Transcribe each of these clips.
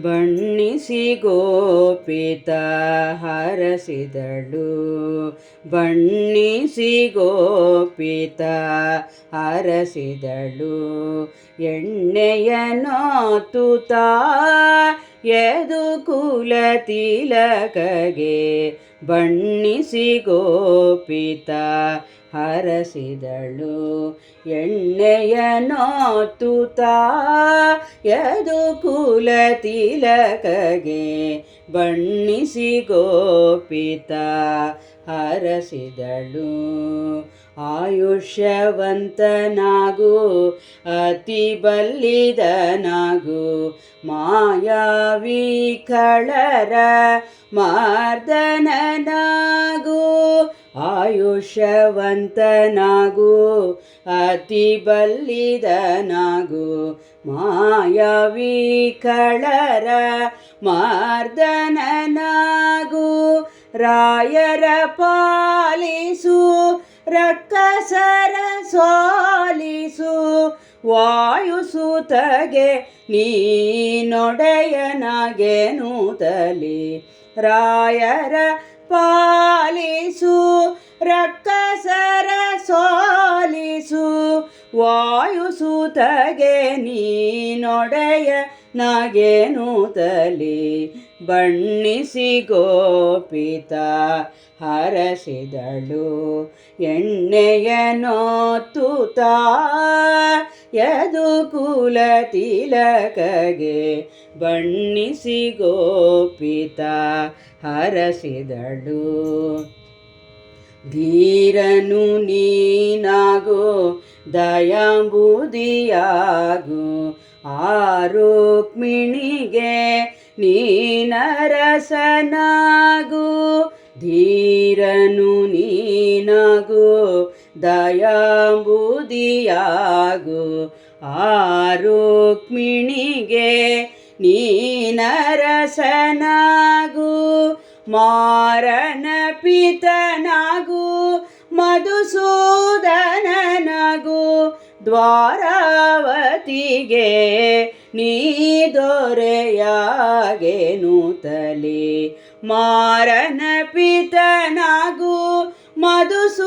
ಬಣ್ಣಿಸಿ ಗೋಪಿತ ಹರಸಿದಳು. ಬಣ್ಣಿಸಿ ಗೋಪಿತ ಹರಸಿದಳು. ಎಣ್ಣೆಯನೋ ತುತ ಎದು ಕುಲ ತಿಲಕಗೆ ಬಣ್ಣಿಸಿ ಗೋಪಿತ ಹರಸಿದಳು. ಎಣ್ಣೆಯನೋ ತುತ ಯದು ಕುಲ ತಿಲಕಗೆ ಬಣ್ಣಿಸಿ ಗೋಪಿತ ಹರಸಿದಳು. ಆಯುಷ್ಯವಂತನಾಗು, ಅತಿ ಬಲ್ಲಿದನಾಗು, ಮಾಯಾವಿ ಕಳರ ಮಾರ್ದನನಾಗು ಆಯುಷ್ಯವಂತನಾಗು ಅತಿ ಬಲ್ಲಿದನಾಗು ಮಾಯಾವಿ ಕಳರ ಮಾರ್ದನನಾಗು ರಾಯರ ಪಾಲಿಸು ರಕ್ಕಸರ ಸೋಲಿಸು ವಾಯುಸುತಗೆ ನೀನೊಡೆಯನಾಗೆ ನೂತಲಿ ರಾಯರ ಪಾಲಿಸು ರಕ್ಕಸರ ಸೋಲಿಸು ವಾಯುಸುತಗೆ ನೀನೊಡೆಯ ನಾಗೇನು ನೂತಲಿ. ಬಣ್ಣಿಸಿ ಗೋಪಿತ ಹರಸಿದಳು. ಎಣ್ಣೆಯನೋ ತುತ ಯದು ಕುಲ ತಿಲಕಗೆ ಬಣ್ಣಿಸಿ ಗೋಪಿತ ಹರಸಿದಳು. ಧೀರನು ನೀನಾಗು, ದಯಾಂಬುದಿಯಾಗು ಆರೋಕ್ಮಿಣಿಗೆ ನೀನರಸನಾಗು ಧೀರನು ನೀನಾಗು ದಯಾಂಬುದಿಯಾಗು. ಆರುಕ್ಮಿಣಿಗೆ ನೀನರಸನಾಗು ಮಾರನ ಪಿತನಾಗು ಮಧುಸೂದನನಗು. ದ್ವಾರಾವತಿಗೆ ನೀ ದೊರೆಯಾಗೆ ನೂತಲಿ ಮಾರನ ಪಿತನಾಗು ಮಧುಸೂದನನಗು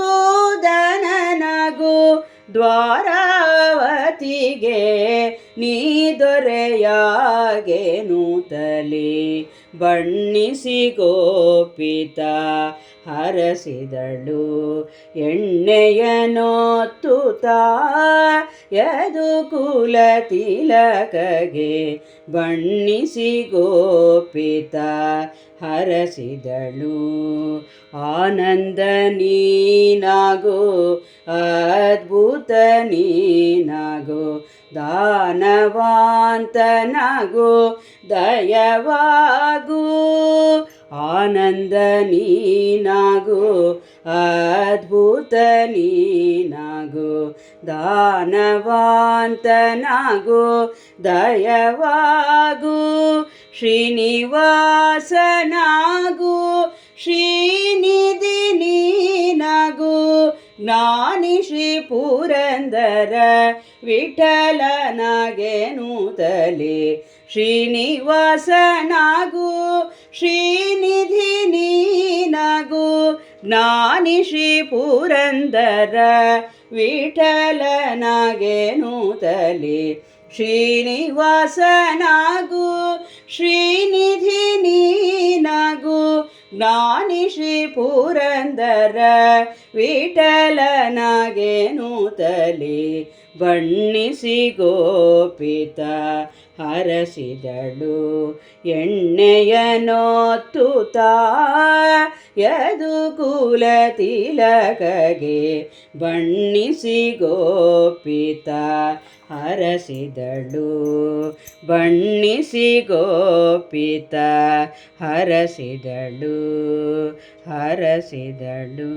ದ್ವಾರಾವತಿಗೆ ನೀ ದೊರೆಯಾಗೆ ನೂತಲಿ, ಬಣ್ಣಿಸಿ ಗೋಪಿತ ಹರಸಿದಳು. ಎಣ್ಣೆಯನೋ ತುತ ಯದು ಕುಲ ತಿಲಕಗೆ, ಬಣ್ಣಿಸಿ ಗೋಪಿತ ಹರಸಿದಳು. ಆನಂದ ನೀನಾಗೋ, ಅದ್ಭುತ ನೀನಾಗೋ ದಾನವಾಂತನಾಗೋ ದಯವಾಗು ಆನಂದ ನೀನಾಗು ಅದ್ಭುತ ನೀನಾಗು ದಾನವಾಂತನಾಗು ದಯವಾಗು ಶ್ರೀನಿವಾಸನಾಗು ಶ್ರೀನಿಧಿ ನೀನಾಗು ಜ್ಞಾನಿ ಶ್ರೀ ಪುರಂದರ ವಿಠಲನಾಗೆ ನೂತಲಿ. ಶ್ರೀನಿವಾಸನಾಗು, ಶ್ರೀನಿಧಿ ನೀನಾಗು ಜ್ಞಾನಿ ಶ್ರೀ ಪುರಂದರ ವಿಠಲನಾಗೆ ನೂತಲಿ. ಶ್ರೀನಿವಾಸನಾಗು, ಶ್ರೀನಿಧಿ ನೀನಾಗು ಶ್ರೀ ಪುರಂದರ ವಿಠಲನಾಗೆ ನೂತಲಿ ಬಣ್ಣಿಸಿ ಗೋಪಿತ ಹರಸಿದಳು. ಎಣ್ಣೆಯನೋತ್ತುತ ಯದು ಕುಲ ತಿಲಕಗೆ ಬಣ್ಣಿಸಿ ಗೋಪಿತ ಹರಸಿದಳು. ಬಣ್ಣಿಸಿ ಗೋಪಿತ ಹರಸಿದಳು. ಹರಸಿದಳು.